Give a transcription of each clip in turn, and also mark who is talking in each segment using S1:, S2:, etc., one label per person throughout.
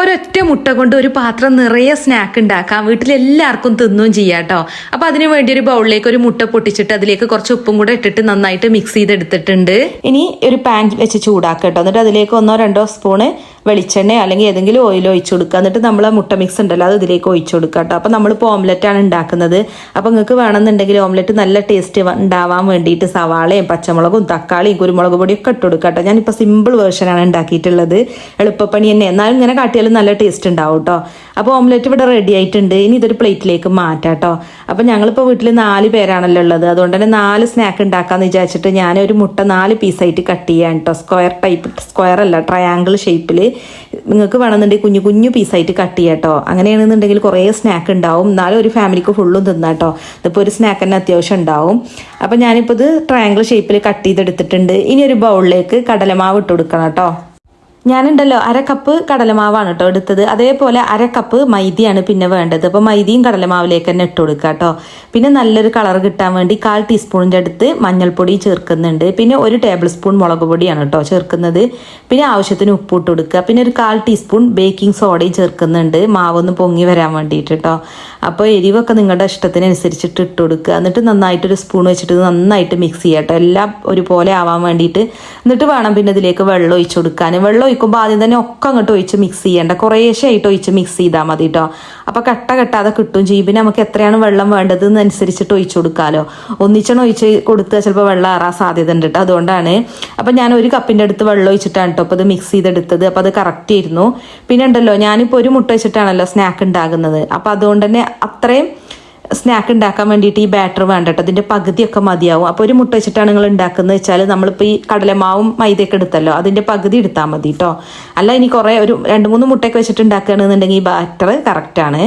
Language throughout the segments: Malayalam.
S1: ഒരൊറ്റ മുട്ട കൊണ്ട് ഒരു പാത്രം നിറയെ സ്നാക്ക് ഉണ്ടാക്കാം. വീട്ടിൽ എല്ലാവർക്കും തിന്നും ചെയ്യാം കേട്ടോ അപ്പൊ അതിനു വേണ്ടി ഒരു ബൗളിലേക്ക് ഒരു മുട്ട പൊട്ടിച്ചിട്ട് അതിലേക്ക് കുറച്ച് ഉപ്പും കൂടെ ഇട്ടിട്ട് നന്നായിട്ട് മിക്സ് ചെയ്തെടുത്തിട്ടുണ്ട്. ഇനി ഒരു പാൻ വെച്ച് ചൂടാക്കാം കേട്ടോ എന്നിട്ട് അതിലേക്ക് ഒന്നോ രണ്ടോ സ്പൂണ് വെളിച്ചെണ്ണ അല്ലെങ്കിൽ ഏതെങ്കിലും ഓയിൽ ഒഴിച്ചു കൊടുക്കുക. എന്നിട്ട് നമ്മൾ മുട്ട മിക്സ് ഉണ്ടല്ലോ അത് ഇതിലേക്ക് ഒഴിച്ചു കൊടുക്കുക കേട്ടോ. അപ്പോൾ നമ്മളിപ്പോൾ ഓംലെറ്റ് ആണ് ഉണ്ടാക്കുന്നത്. അപ്പോൾ നിങ്ങൾക്ക് വേണമെന്നുണ്ടെങ്കിൽ ഓംലെറ്റ് നല്ല ടേസ്റ്റ് ഉണ്ടാവാൻ വേണ്ടിയിട്ട് സവാളയും പച്ചമുളകും തക്കാളിയും കുരുമുളക് പൊടിയും ഒക്കെ ഇട്ട് കൊടുക്കുക കേട്ടോ. ഞാനിപ്പോൾ സിമ്പിൾ വേർഷനാണ് ഉണ്ടാക്കിയിട്ടുള്ളത്. എളുപ്പപ്പണി തന്നെ. എന്നാലും ഇങ്ങനെ കാട്ടിയാലും നല്ല ടേസ്റ്റ് ഉണ്ടാവും കേട്ടോ. അപ്പോൾ ഓംലെറ്റ് ഇവിടെ റെഡി ആയിട്ടുണ്ട്. ഇനി ഇതൊരു പ്ലേറ്റിലേക്ക് മാറ്റാം കേട്ടോ. അപ്പോൾ ഞങ്ങളിപ്പോൾ വീട്ടിൽ നാല് പേരാണല്ലോ ഉള്ളത്. അതുകൊണ്ട് തന്നെ നാല് സ്നാക്ക് ഉണ്ടാക്കാമെന്ന് വിചാരിച്ചിട്ട് ഞാൻ ഒരു മുട്ട നാല് പീസായിട്ട് കട്ട് ചെയ്യാൻ കേട്ടോ. സ്ക്വയർ ടൈപ്പ് സ്ക്വയർ അല്ല ട്രയാങ്കിൾ ഷേപ്പിൽ നിങ്ങൾക്ക് വേണമെന്നുണ്ടെങ്കിൽ കുഞ്ഞു കുഞ്ഞു പീസായിട്ട് കട്ട് ചെയ്യാം കേട്ടോ അങ്ങനെയാണെന്നുണ്ടെങ്കിൽ കുറേ സ്നാക്ക് ഉണ്ടാവും. എന്നാലും ഒരു ഫാമിലിക്ക് ഫുള്ളും തിന്നാം കേട്ടോ ഇതിപ്പോൾ ഒരു സ്നാക്ക് തന്നെ അത്യാവശ്യം ഉണ്ടാവും. അപ്പോൾ ഞാനിപ്പോൾ ഇത് ട്രയാങ്കിൾ ഷേപ്പിൽ കട്ട് ചെയ്തെടുത്തിട്ടുണ്ട്. ഇനി ഒരു ബൗളിലേക്ക് കടലമാവ് ഇട്ട് കൊടുക്കണം കേട്ടോ ഞാനുണ്ടല്ലോ അര കപ്പ് കടലമാവാണ് കേട്ടോ എടുത്തത്. അതേപോലെ അര കപ്പ് മൈദയാണ് പിന്നെ വേണ്ടത്. അപ്പോൾ മൈദയും കടലമാവിലേക്ക് തന്നെ ഇട്ട് കൊടുക്കുക കേട്ടോ പിന്നെ നല്ലൊരു കളർ കിട്ടാൻ വേണ്ടി കാൽ ടീസ്പൂണിന്റെ അടുത്ത് മഞ്ഞൾപ്പൊടി ചേർക്കുന്നുണ്ട്. പിന്നെ ഒരു ടേബിൾ സ്പൂൺ മുളക് പൊടിയാണ് കേട്ടോ ചേർക്കുന്നത്. പിന്നെ ആവശ്യത്തിന് ഉപ്പ് ഇട്ട് കൊടുക്കുക. പിന്നെ ഒരു കാൽ ടീസ്പൂൺ ബേക്കിംഗ് സോഡയും ചേർക്കുന്നുണ്ട്. മാവൊന്ന് പൊങ്ങി വരാൻ വേണ്ടിയിട്ട് കേട്ടോ അപ്പോൾ എരിവൊക്കെ നിങ്ങളുടെ ഇഷ്ടത്തിനനുസരിച്ചിട്ട് ഇട്ട് കൊടുക്കുക. എന്നിട്ട് നന്നായിട്ടൊരു സ്പൂൺ വെച്ചിട്ട് നന്നായിട്ട് മിക്സ് ചെയ്യാം കേട്ടോ എല്ലാം ഒരുപോലെ ആവാൻ വേണ്ടിയിട്ട്. എന്നിട്ട് വേണം പിന്നെ ഇതിലേക്ക് വെള്ളം ഒഴിച്ചു കൊടുക്കാൻ. വെള്ളം ഒഴിക്കുമ്പോൾ ആദ്യം തന്നെ ഒക്കെ അങ്ങോട്ട് ഒഴിച്ച് മിക്സ് ചെയ്യേണ്ട. കുറേശ്ശെ ആയിട്ട് ഒഴിച്ച് മിക്സ് ചെയ്താൽ മതി കേട്ടോ അപ്പോൾ കട്ട കെട്ടാതെ കിട്ടും. ചെയ്യും നമുക്ക് എത്രയാണ് വെള്ളം വേണ്ടത് എന്നനുസരിച്ചിട്ട് ഒഴിച്ചു കൊടുക്കാമല്ലോ ഒന്നിച്ചാണ് ഒഴിച്ച് കൊടുത്താൽ ചിലപ്പോൾ വെള്ളം ആറാൻ സാധ്യത ഉണ്ട് കേട്ടോ അതുകൊണ്ടാണ്. അപ്പം ഞാൻ ഒരു കപ്പിന്റെ അടുത്ത് വെള്ളം ഒഴിച്ചിട്ടാണ് കേട്ടോ അപ്പോൾ ഇത് മിക്സ് ചെയ്തെടുത്തത്. അപ്പോൾ അത് കറക്റ്റ് ആയിരുന്നു. പിന്നെ ഉണ്ടല്ലോ ഞാനിപ്പോൾ ഒരു മുട്ട വെച്ചിട്ടാണല്ലോ സ്നാക്ക് ഉണ്ടാകുന്നത്. അപ്പോൾ അതുകൊണ്ട് തന്നെ അത്രയും സ്നാക്ക് ഉണ്ടാക്കാൻ വേണ്ടിയിട്ട് ഈ ബാറ്റർ വേണ്ട കേട്ടോ അതിന്റെ പകുതിയൊക്കെ മതിയാവും. അപ്പോൾ ഒരു മുട്ട വെച്ചിട്ടാണ് നിങ്ങൾ ഉണ്ടാക്കുന്നത് വെച്ചാൽ നമ്മളിപ്പോൾ ഈ കടലമാവും മൈദയൊക്കെ എടുത്തല്ലോ. അതിന്റെ പകുതി എടുത്താൽ മതി കേട്ടോ അല്ല ഇനി കുറേ ഒരു രണ്ട് മൂന്ന് മുട്ടയൊക്കെ വെച്ചിട്ട് ഉണ്ടാക്കുകയാണെന്നുണ്ടെങ്കിൽ ഈ ബാറ്റർ കറക്റ്റാണ്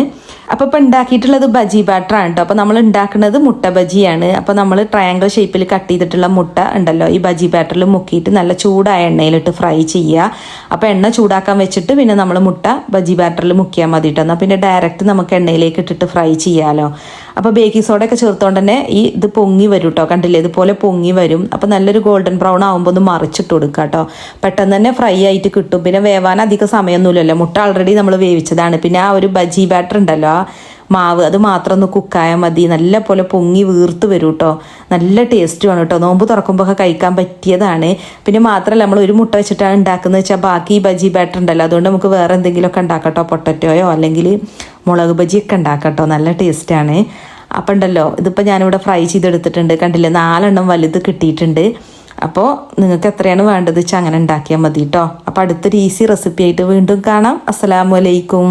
S1: അപ്പോൾ ഇപ്പോൾ ഉണ്ടാക്കിയിട്ടുള്ളത് ബജി ബാറ്ററാണ് കേട്ടോ അപ്പോൾ നമ്മൾ ഉണ്ടാക്കുന്നത് മുട്ട ബജിയാണ്. അപ്പോൾ നമ്മൾ ട്രയാങ്കിൾ ഷേപ്പിൽ കട്ട് ചെയ്തിട്ടുള്ള മുട്ട ഉണ്ടല്ലോ. ഈ ബജി ബാറ്ററിൽ മുക്കിയിട്ട് നല്ല ചൂടായ എണ്ണയിലിട്ട് ഫ്രൈ ചെയ്യുക. അപ്പോൾ എണ്ണ ചൂടാക്കാൻ വെച്ചിട്ട് പിന്നെ നമ്മൾ മുട്ട ബജി ബാറ്ററിൽ മുക്കിയാൽ മതി കേട്ടോ എന്നാൽ പിന്നെ ഡയറക്റ്റ് നമുക്ക് എണ്ണയിലേക്ക് ഇട്ടിട്ട് ഫ്രൈ ചെയ്യാമല്ലോ അപ്പോൾ ബേക്കിംഗ് സോഡ ഒക്കെ ചേർത്തുകൊണ്ട് തന്നെ ഈ ഇത് പൊങ്ങി വരും കേട്ടോ കണ്ടില്ലേ? ഇതുപോലെ പൊങ്ങി വരും. അപ്പോൾ നല്ലൊരു ഗോൾഡൻ ബ്രൗൺ ആകുമ്പോൾ ഒന്ന് മറിച്ചിട്ട് കൊടുക്കുക കേട്ടോ പെട്ടെന്ന് തന്നെ ഫ്രൈ ആയിട്ട് കിട്ടും. പിന്നെ വേവാൻ അധികം സമയമൊന്നുമില്ലല്ലോ മുട്ട ആൾറെഡി നമ്മൾ വേവിച്ചതാണ്. പിന്നെ ആ ഒരു ബജി ബാറ്റർ ഉണ്ടല്ലോ മാവ് അത് മാത്രം ഒന്ന് കുക്കായാൽ മതി. നല്ല പോലെ പൊങ്ങി വീർത്ത് വരും കേട്ടോ നല്ല ടേസ്റ്റുമാണ് കേട്ടോ നോമ്പ് തുറക്കുമ്പോൾ കഴിക്കാൻ പറ്റിയതാണ്. പിന്നെ മാത്രമല്ല നമ്മൾ ഒരു മുട്ട വെച്ചിട്ടാണ് ഉണ്ടാക്കുന്നത് വെച്ചാൽ ബാക്കി ബജി ബാറ്റർ ഉണ്ടല്ലോ. അതുകൊണ്ട് നമുക്ക് വേറെ എന്തെങ്കിലുമൊക്കെ ഉണ്ടാക്കട്ടോ പൊട്ടറ്റോയോ അല്ലെങ്കിൽ മുളക് ബജിയൊക്കെ ഉണ്ടാക്കട്ടോ. നല്ല ടേസ്റ്റാണ് അപ്പം ഉണ്ടല്ലോ ഇതിപ്പോൾ ഞാനിവിടെ ഫ്രൈ ചെയ്തെടുത്തിട്ടുണ്ട്. കണ്ടില്ലേ നാലെണ്ണം വലുത് കിട്ടിയിട്ടുണ്ട്. അപ്പോൾ നിങ്ങൾക്ക് എത്രയാണ് വേണ്ടത് വെച്ചാൽ അങ്ങനെ ഉണ്ടാക്കിയാൽ മതി കേട്ടോ അപ്പോൾ അടുത്തൊരു ഈസി റെസിപ്പി ആയിട്ട് വീണ്ടും കാണാം. അസ്സലാമു അലൈക്കും.